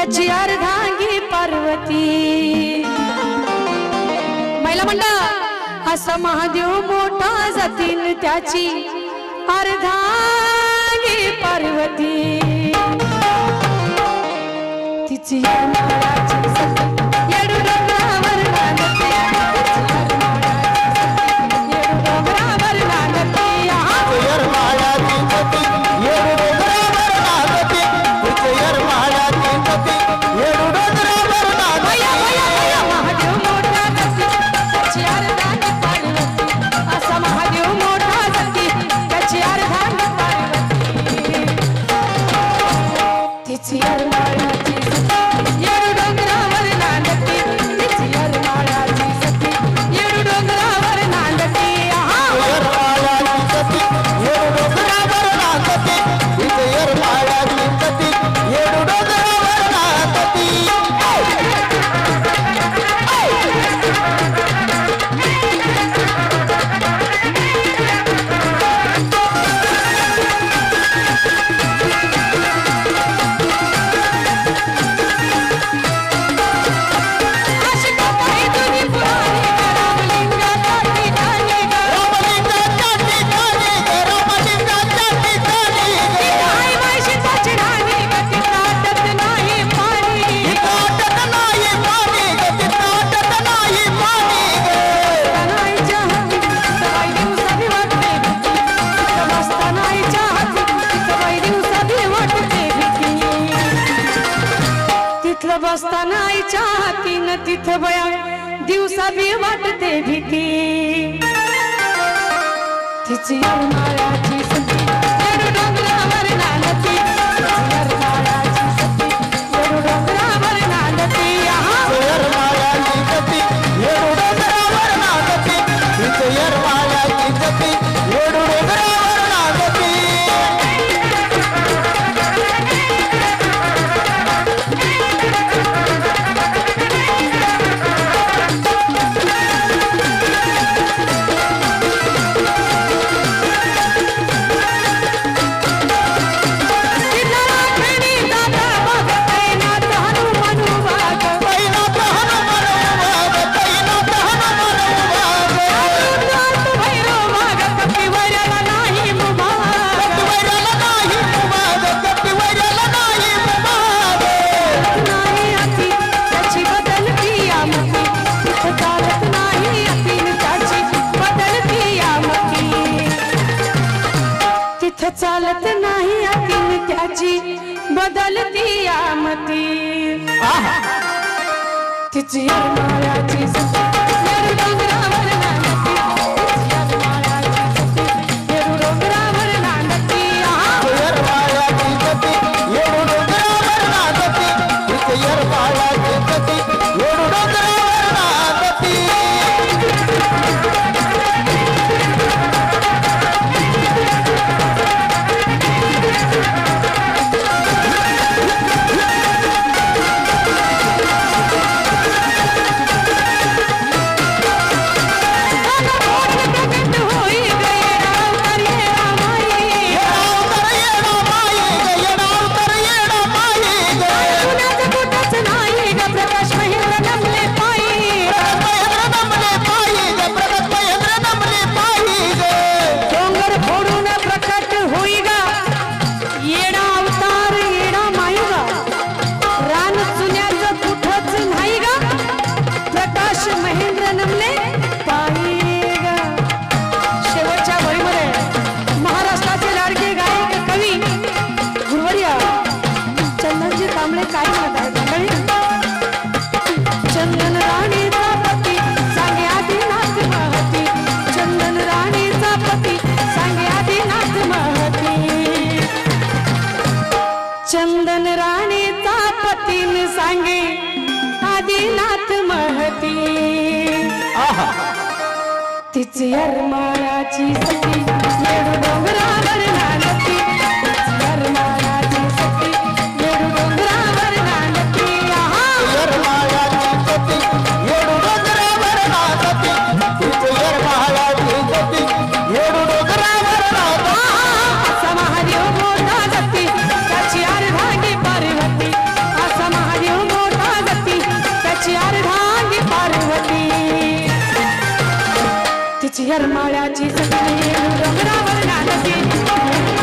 त्याची अर्धांगी पार्वती. महिला मंडळ असं महादेव मोठा जातील त्याची अर्धांगी पार्वती. तिची तिथ बया दिवसा भी वाटते भीती. तिची उन्हाळ्याची चालत नाही अतिन त्याची. बदलती आमती. तिची माळाची त्याच्याकडे काय मंडळी चंदन राणीचा पती सांगे आदिनाथ महती. चंदन राणीचा पती सांगे महती. चंदन राणीचा पतीन सांगे महती. तिची अरमाळाची सती. तिची हरमाळ्याची सकाळी डोंगरावर गाणती